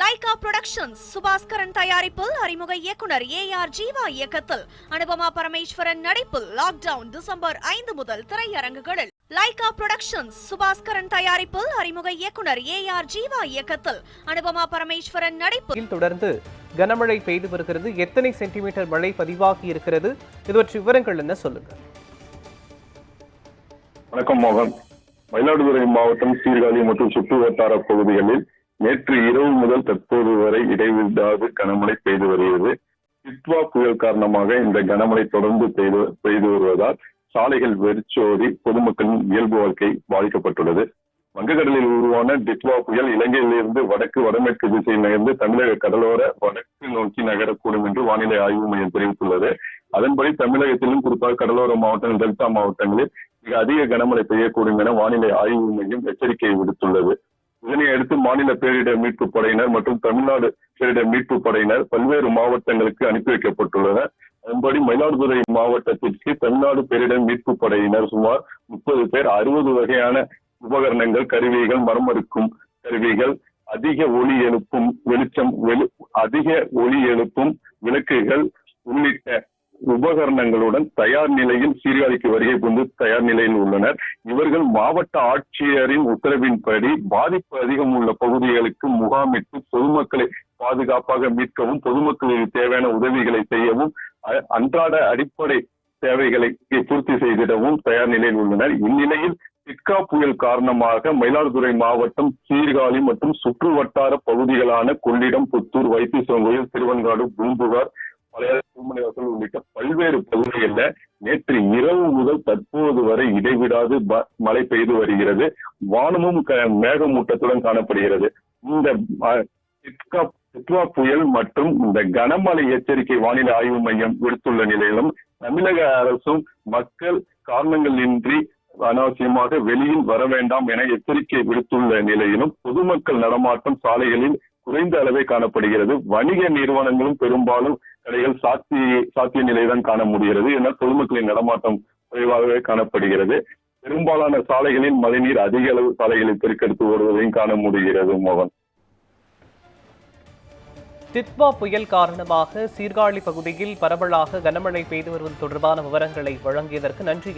Lyca productions Subaskaran தயாரிப்பில் அறிமுக இயக்குனர் ஏ ஆர் ஜீவா இயக்கத்தில் அனுபமா பரமேஸ்வரன் நடிப்பில் லாக்டவுன் டிசம்பர் ஐந்து முதல் திரையரங்குகளில். லைகா புரொடக்ஷன்ஸ் சுபாஸ்கரன் தயாரிப்பில் அறிமுக இயக்குனர் ஏ ஆர் ஜீவா இயக்கத்தில் அனுபமா பரமேஸ்வரன் நடிப்பில் தொடர்ந்து கனமழை பெய்து வருகிறது. எத்தனை சென்டிமீட்டர் மழை பதிவாகி இருக்கிறது? இது பற்றி விவரங்கள் என்ன சொல்லுங்க வணக்கம் மோகன். மயிலாடுதுறை மாவட்டம் சீர்காழி மற்றும் சுற்று வட்டார பகுதிகளில் நேற்று இரவு முதல் தற்போது வரை இடைவிடாது கனமழை பெய்து வருகிறது. சித்வா புயல் காரணமாக இந்த கனமழை தொடர்ந்து பெய்து பெய்து வருவதால் சாலைகள் வெறிச்சோடி பொதுமக்களின் இயல்பு வாழ்க்கை பாதிக்கப்பட்டுள்ளது. வங்கக்கடலில் உருவான டிட்வா புயல் இலங்கையிலிருந்து வடக்கு வடமேற்கு திசையில் நகர்ந்து தமிழக கடலோர வடக்கு நோக்கி நகரக்கூடும் என்று வானிலை ஆய்வு மையம் தெரிவித்துள்ளது. அதன்படி தமிழகத்திலும் குறிப்பாக கடலோர மாவட்டங்கள் டெல்டா மாவட்டங்களில் மிக அதிக கனமழை பெய்யக்கூடும் என வானிலை ஆய்வு மையம் எச்சரிக்கை விடுத்துள்ளது. இதனை அடுத்து மாநில பேரிடர் மீட்பு படையினர் மற்றும் தமிழ்நாடு பேரிடர் மீட்பு படையினர் பல்வேறு மாவட்டங்களுக்கு அனுப்பி வைக்கப்பட்டுள்ளனர். அதன்படி மயிலாடுதுறை மாவட்டத்திற்கு தமிழ்நாடு பேரிடர் மீட்பு படையினர் சுமார் முப்பது பேர் அறுபது வகையான உபகரணங்கள் கருவிகள் மரமறுக்கும் கருவிகள் அதிக ஒளி எழுப்பும் வெளிச்சம் வெளி அதிக ஒளி எழுப்பும் விளக்குகள் உள்ளிட்ட உபகரணங்களுடன் தயார் நிலையில் சீர்காழிக்கு வருகை புரிந்து தயார் நிலையில் உள்ளனர். இவர்கள் மாவட்ட ஆட்சியரின் உத்தரவின்படி பாதிப்பு அதிகம் உள்ள பகுதிகளுக்கு முகாமிட்டு பொதுமக்களை பாதுகாப்பாக மீட்கவும் பொதுமக்களுக்கு தேவையான உதவிகளை செய்யவும் அன்றாட அடிப்படை தேவைகளை பூர்த்தி செய்திடவும் தயார் நிலையில் உள்ளனர். இந்நிலையில் சிட்கா புயல் காரணமாக மயிலாடுதுறை மாவட்டம் சீர்காழி மற்றும் சுற்று வட்டார பகுதிகளான கொள்ளிடம் புத்தூர் வைத்தீஸ்வரன் திருவன்காடு பூம்புகார் பழைய உள்ளிட்ட பல்வேறு பகுதிகளில் நேற்று இரவு முதல் தற்போது வரை இடைவிடாது மழை பெய்து வருகிறது. வானமும் மேகமூட்டத்துடன் காணப்படுகிறது. இந்த சித்ரா புயல் மற்றும் இந்த கனமழை எச்சரிக்கை வானிலை ஆய்வு மையம் விடுத்துள்ள நிலையிலும் தமிழக அரசும் மக்கள் காரணங்களின்றி அனாவசியமாக வெளியில் வர வேண்டாம் என எச்சரிக்கை விடுத்துள்ள நிலையிலும் பொதுமக்கள் நடமாட்டம் சாலைகளில் குறைந்த அளவே காணப்படுகிறது. வணிக நிறுவனங்களும் பெரும்பாலும் கடைகள் சாத்தி சாத்திய நிலைதான் காண முடிகிறது. என பொதுமக்களின் நடமாட்டம் குறைவாகவே காணப்படுகிறது. பெரும்பாலான சாலைகளில் மழைநீர் அதிக அளவு சாலைகளில் பெருக்கெடுத்து ஓடுவதையும் காண முடிகிறது மோகன். டிட்வா புயல் காரணமாக சீர்காழி பகுதியில் பரவலாக கனமழை பெய்து வருவது தொடர்பான விவரங்களை வழங்கியதற்கு நன்றி.